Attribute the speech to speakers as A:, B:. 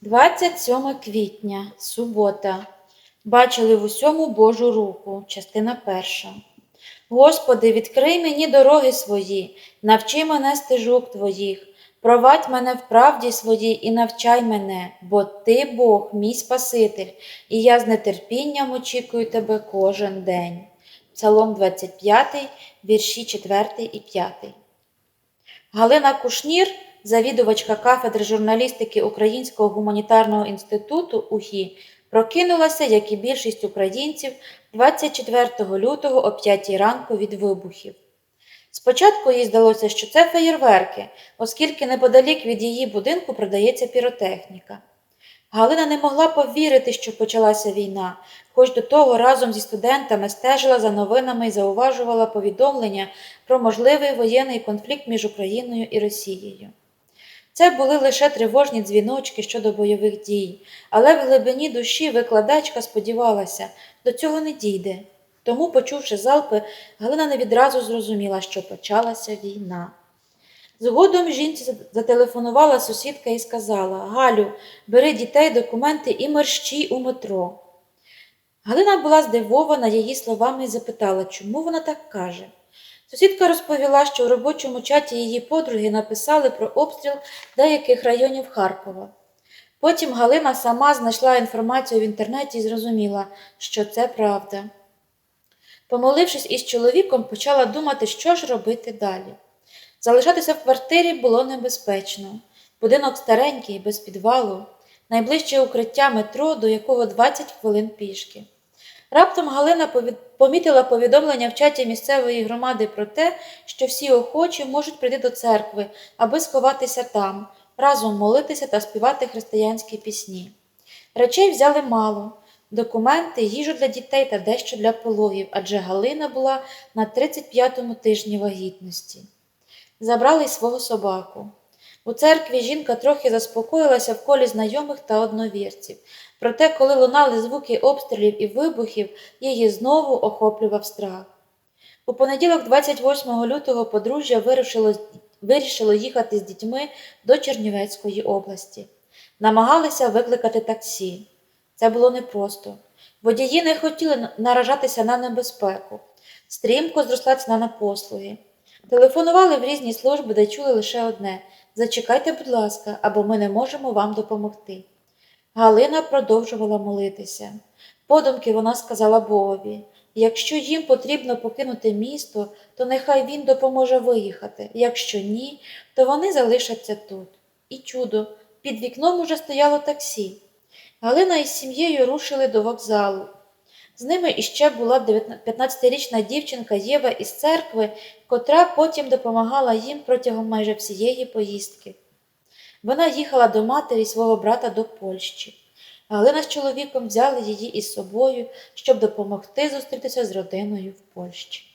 A: 27 квітня, субота. Бачили в усьому Божу руку, частина перша. Господи, відкрий мені дороги свої, навчи мене стежок Твоїх, провадь мене в правді своїй і навчай мене, бо Ти Бог, мій Спаситель, і я з нетерпінням очікую Тебе кожен день. Псалом 25, вірші 4 і 5. Галина Кушнір, завідувачка кафедри журналістики Українського гуманітарного інституту УГІ, прокинулася, як і більшість українців, 24 лютого о 5 ранку від вибухів. Спочатку їй здалося, що це феєрверки, оскільки неподалік від її будинку продається піротехніка. Галина не могла повірити, що почалася війна, хоч до того разом зі студентами стежила за новинами і зауважувала повідомлення про можливий воєнний конфлікт між Україною і Росією. Це були лише тривожні дзвіночки щодо бойових дій, але в глибині душі викладачка сподівалася, до цього не дійде. Тому, почувши залпи, Галина не відразу зрозуміла, що почалася війна. Згодом жінці зателефонувала сусідка і сказала Галю, бери дітей, документи і мерщій у метро. Галина була здивована її словами і запитала, чому вона так каже. Сусідка розповіла, що в робочому чаті її подруги написали про обстріл деяких районів Харкова. Потім Галина сама знайшла інформацію в інтернеті і зрозуміла, що це правда. Помолившись із чоловіком, почала думати, що ж робити далі. Залишатися в квартирі було небезпечно. Будинок старенький, без підвалу, найближче укриття метро, до якого 20 хвилин пішки. Раптом Галина помітила повідомлення в чаті місцевої громади про те, що всі охочі можуть прийти до церкви, аби сховатися там, разом молитися та співати християнські пісні. Речей взяли мало документи, їжу для дітей та дещо для пологів, адже Галина була на 35-му тижні вагітності. Забрали й свого собаку. У церкві жінка трохи заспокоїлася в колі знайомих та одновірців. Проте, коли лунали звуки обстрілів і вибухів, її знову охоплював страх. У понеділок, 28 лютого, подружжя вирішило, вирішило їхати з дітьми до Чернівецької області. Намагалися викликати таксі. Це було непросто. Водії не хотіли наражатися на небезпеку. Стрімко зросла ціна на послуги. Телефонували в різні служби, де чули лише одне Зачекайте, будь ласка, або ми не можемо вам допомогти. Галина продовжувала молитися. Подумки вона сказала Богові якщо їм потрібно покинути місто, то нехай він допоможе виїхати. Якщо ні, то вони залишаться тут. І чудо, під вікном уже стояло таксі. Галина із сім'єю рушили до вокзалу. З ними іще була 15-річна дівчинка Єва із церкви, котра потім допомагала їм протягом майже всієї поїздки. Вона їхала до матері свого брата до Польщі. Галина з чоловіком взяли її із собою, щоб допомогти зустрітися з родиною в Польщі.